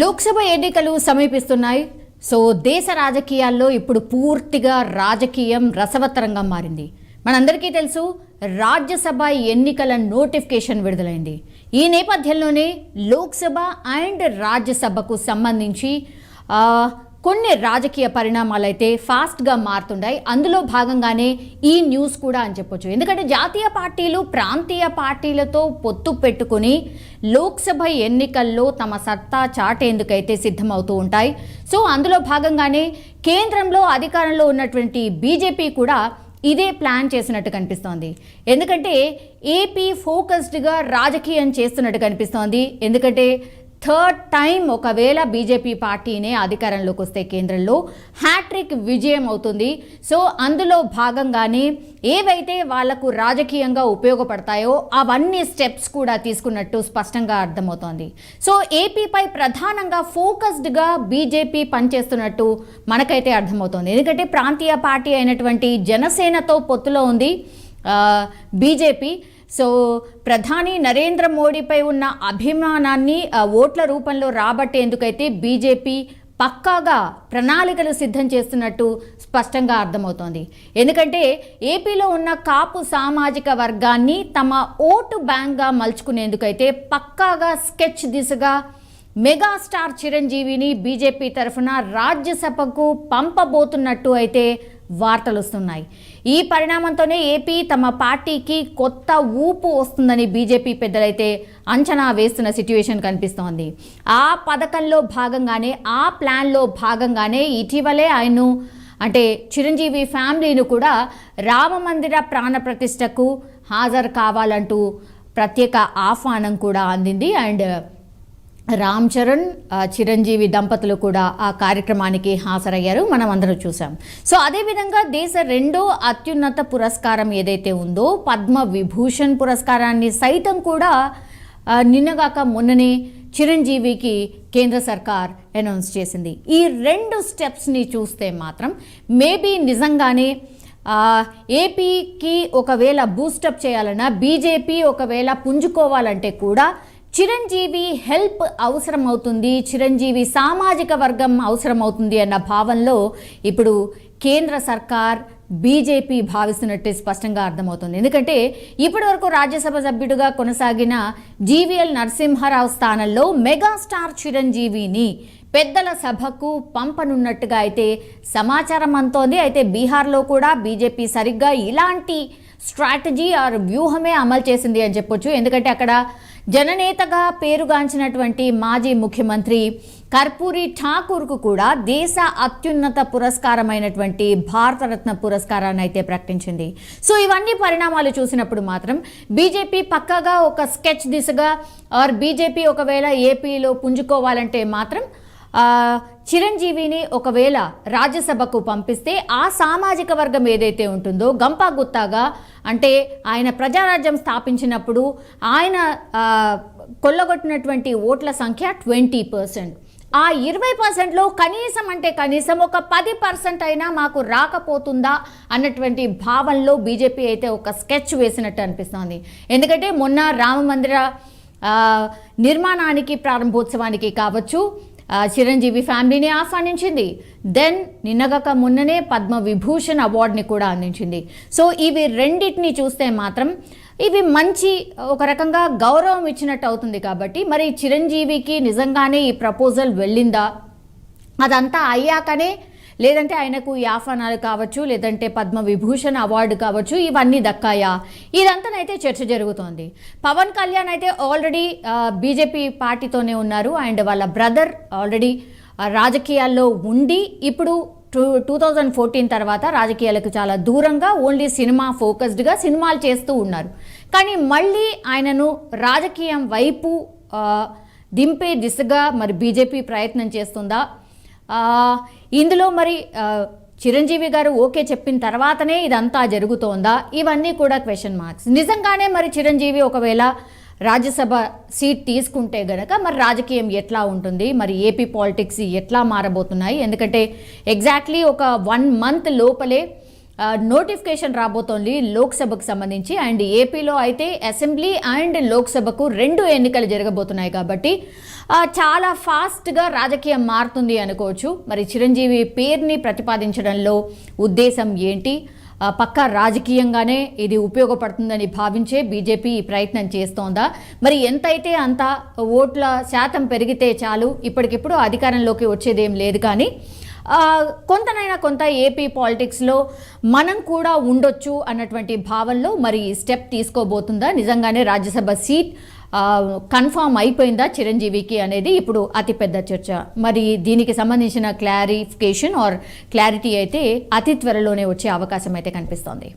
లోక్సభ ఎన్నికలు సమీపిస్తున్నాయి. సో దేశ రాజకీయాల్లో ఇప్పుడు పూర్తిగా రాజకీయం రసవత్తరంగా మారింది. మనందరికీ తెలుసు రాజ్యసభ ఎన్నికల నోటిఫికేషన్ విడుదలైంది. ఈ నేపథ్యంలోనే లోక్సభ అండ్ రాజ్యసభకు సంబంధించి కొన్ని రాజకీయ పరిణామాలు అయితే ఫాస్ట్గా మారుతుంటాయి అందులో భాగంగానే ఈ న్యూస్ కూడా అని చెప్పొచ్చు. ఎందుకంటే జాతీయ పార్టీలు ప్రాంతీయ పార్టీలతో పొత్తు పెట్టుకుని లోక్సభ ఎన్నికల్లో తమ సత్తా చాటేందుకైతే సిద్ధమవుతూ ఉంటాయి. సో అందులో భాగంగానే కేంద్రంలో అధికారంలో ఉన్నటువంటి బీజేపీ కూడా ఇదే ప్లాన్ చేసినట్టు కనిపిస్తోంది. ఎందుకంటే ఏపీ ఫోకస్డ్గా రాజకీయం చేస్తున్నట్టు కనిపిస్తోంది. ఎందుకంటే థర్డ్ టైం ఒకవేళ బీజేపీ పార్టీనే అధికారంలోకి వస్తే కేంద్రంలో హ్యాట్రిక్ విజయం అవుతుంది. సో అందులో భాగంగానే ఏవైతే వాళ్ళకు రాజకీయంగా ఉపయోగపడతాయో అవన్నీ స్టెప్స్ కూడా తీసుకున్నట్టు స్పష్టంగా అర్థమవుతోంది. సో ఏపీపై ప్రధానంగా ఫోకస్డ్గా బీజేపీ పనిచేస్తున్నట్టు మనకైతే అర్థమవుతోంది. ఎందుకంటే ప్రాంతీయ పార్టీ అయినటువంటి జనసేనతో పొత్తులో ఉంది బీజేపీ. సో ప్రధాని నరేంద్ర మోడీపై ఉన్న అభిమానాన్ని ఓట్ల రూపంలో రాబట్టేందుకైతే బీజేపీ పక్కాగా ప్రణాళికలు సిద్ధం చేస్తున్నట్టు స్పష్టంగా అర్థమవుతోంది. ఎందుకంటే ఏపీలో ఉన్న కాపు సామాజిక వర్గాన్ని తమ ఓటు బ్యాంక్గా మలుచుకునేందుకైతే పక్కాగా స్కెచ్ దిశగా మెగాస్టార్ చిరంజీవిని బీజేపీ తరఫున రాజ్యసభకు పంపబోతున్నట్టు అయితే వార్తలు వస్తున్నాయి ఈ పరిణామంతోనే ఏపీ తమ పార్టీకి కొత్త ఊపు వస్తుందని బీజేపీ పెద్దలైతే అంచనా వేస్తున్న సిట్యుయేషన్ కనిపిస్తోంది. ఆ పథకంలో భాగంగానే ఆ ప్లాన్లో భాగంగానే ఇటీవలే ఆయన్ను అంటే చిరంజీవి ఫ్యామిలీను కూడా రామమందిర ప్రాణ ప్రతిష్టకు హాజరు కావాలంటూ ప్రత్యేక ఆహ్వానం కూడా అందింది. అండ్ రామ్ చరణ్ చిరంజీవి దంపతులు కూడా ఆ కార్యక్రమానికి హాజరయ్యారు. మనం అందరూ చూసాం సో అదేవిధంగా దేశ రెండో అత్యున్నత పురస్కారం ఏదైతే ఉందో పద్మ విభూషణ్ పురస్కారాన్ని సైతం కూడా నిన్నగాక మొన్ననే చిరంజీవికి కేంద్ర సర్కార్ అనౌన్స్ చేసింది. ఈ రెండు స్టెప్స్ని చూస్తే మాత్రం మేబీ నిజంగానే ఏపీకి ఒకవేళ బూస్టప్ చేయాలన్నా బీజేపీ ఒకవేళ పుంజుకోవాలంటే కూడా చిరంజీవి హెల్ప్ అవసరమవుతుంది చిరంజీవి సామాజిక వర్గం అవసరమవుతుంది అన్న భావంలో ఇప్పుడు కేంద్ర సర్కార్ బీజేపీ భావిస్తున్నట్టు స్పష్టంగా అర్థమవుతుంది. ఎందుకంటే ఇప్పటివరకు రాజ్యసభ సభ్యుడిగా కొనసాగిన జీవీఎల్ నరసింహారావు స్థానంలో మెగాస్టార్ చిరంజీవిని పెద్దల సభకు పంపనున్నట్టుగా అయితే సమాచారం అంతోంది అయితే బీహార్లో కూడా బీజేపీ సరిగ్గా ఇలాంటి స్ట్రాటజీ ఆర్ వ్యూహమే అమలు చేసింది అని చెప్పొచ్చు. ఎందుకంటే అక్కడ జననేతగా పేరుగాంచినటువంటి మాజీ ముఖ్యమంత్రి కర్పూరి ఠాకూర్కు కూడా దేశ అత్యున్నత పురస్కారమైనటువంటి భారతరత్న పురస్కారాన్ని అయితే ప్రకటించింది. సో ఇవన్నీ పరిణామాలు చూసినప్పుడు మాత్రం బీజేపీ పక్కగా ఒక స్కెచ్ దిశగా ఆర్ బీజేపీ ఒకవేళ ఏపీలో పుంజుకోవాలంటే మాత్రం చిరంజీవిని ఒకవేళ రాజ్యసభకు పంపిస్తే ఆ సామాజిక వర్గం ఏదైతే ఉంటుందో గంపా గుత్తాగా అంటే ఆయన ప్రజారాజ్యం స్థాపించినప్పుడు ఆయన కొల్లగొట్టినటువంటి ఓట్ల సంఖ్య ట్వంటీ పర్సెంట్. ఆ ఇరవై పర్సెంట్లో కనీసం అంటే కనీసం ఒక పది పర్సెంట్ అయినా మాకు రాకపోతుందా అన్నటువంటి భావనలో బీజేపీ అయితే ఒక స్కెచ్ వేసినట్టు అనిపిస్తోంది. ఎందుకంటే మొన్న రామ మందిర నిర్మాణానికి ప్రారంభోత్సవానికి కావచ్చు చిరంజీవి ఫ్యామిలీని ఆహ్వానించింది. దెన్ నిన్నగక మొన్ననే పద్మ విభూషణ్ అవార్డుని కూడా అందించింది. సో ఇవి రెండింటిని చూస్తే మాత్రం ఇవి మంచి ఒక రకంగా గౌరవం ఇచ్చినట్టు అవుతుంది కాబట్టి మరి చిరంజీవికి నిజంగానే ఈ ప్రపోజల్ వెళ్ళిందా? అదంతా అయ్యాకనే లేదంటే ఆయనకు యాఫానాలు కావచ్చు లేదంటే పద్మ విభూషణ్ అవార్డు కావచ్చు ఇవన్నీ దక్కాయా? ఇదంతానైతే చర్చ జరుగుతోంది. పవన్ కళ్యాణ్ అయితే ఆల్రెడీ బీజేపీ పార్టీతోనే ఉన్నారు. అండ్ వాళ్ళ బ్రదర్ ఆల్రెడీ రాజకీయాల్లో ఉండి ఇప్పుడు టూ టూ థౌజండ్ ఫోర్టీన్ తర్వాత రాజకీయాలకు చాలా దూరంగా ఓన్లీ సినిమా ఫోకస్డ్గా సినిమాలు చేస్తూ ఉన్నారు. కానీ మళ్ళీ ఆయనను రాజకీయం వైపు దింపే దిశగా మరి బీజేపీ ప్రయత్నం చేస్తుందా? ఇందులో మరి చిరంజీవి గారు ఓకే చెప్పిన తర్వాతనే ఇదంతా జరుగుతోందా? ఇవన్నీ కూడా క్వశ్చన్ మార్క్స్ నిజంగానే మరి చిరంజీవి ఒకవేళ రాజ్యసభ సీట్ తీసుకుంటే గనక మరి రాజకీయం ఎట్లా ఉంటుంది? మరి ఏపీ పాలిటిక్స్ ఎట్లా మారబోతున్నాయి? ఎందుకంటే ఎగ్జాక్ట్లీ ఒక వన్ మంత్ లోపలే నోటిఫికేషన్ రాబోతోంది లోక్సభకు సంబంధించి. అండ్ ఏపీలో అయితే అసెంబ్లీ అండ్ లోక్సభకు రెండు ఎన్నికలు జరగబోతున్నాయి కాబట్టి చాలా ఫాస్ట్గా రాజకీయం మారుతుంది అనుకోవచ్చు. మరి చిరంజీవి పేరుని ప్రతిపాదించడంలో ఉద్దేశం ఏంటి? పక్కా రాజకీయంగానే ఇది ఉపయోగపడుతుందని భావించే బీజేపీ ఈ ప్రయత్నం చేస్తోందా? మరి ఎంతైతే అంత ఓట్ల శాతం పెరిగితే చాలు ఇప్పటికిప్పుడు అధికారంలోకి వచ్చేదేం లేదు కానీ కొంతనైనా కొంత ఏపీ పాలిటిక్స్లో మనం కూడా ఉండొచ్చు అన్నటువంటి భావనలో మరి ఈ స్టెప్ తీసుకోబోతుందా? నిజంగానే రాజ్యసభ సీట్ కన్ఫామ్ అయిపోయిందా చిరంజీవికి అనేది ఇప్పుడు అతిపెద్ద చర్చ. మరి దీనికి సంబంధించిన క్లారిఫికేషన్ ఆర్ క్లారిటీ అయితే అతి త్వరలోనే వచ్చే అవకాశం అయితే కనిపిస్తోంది.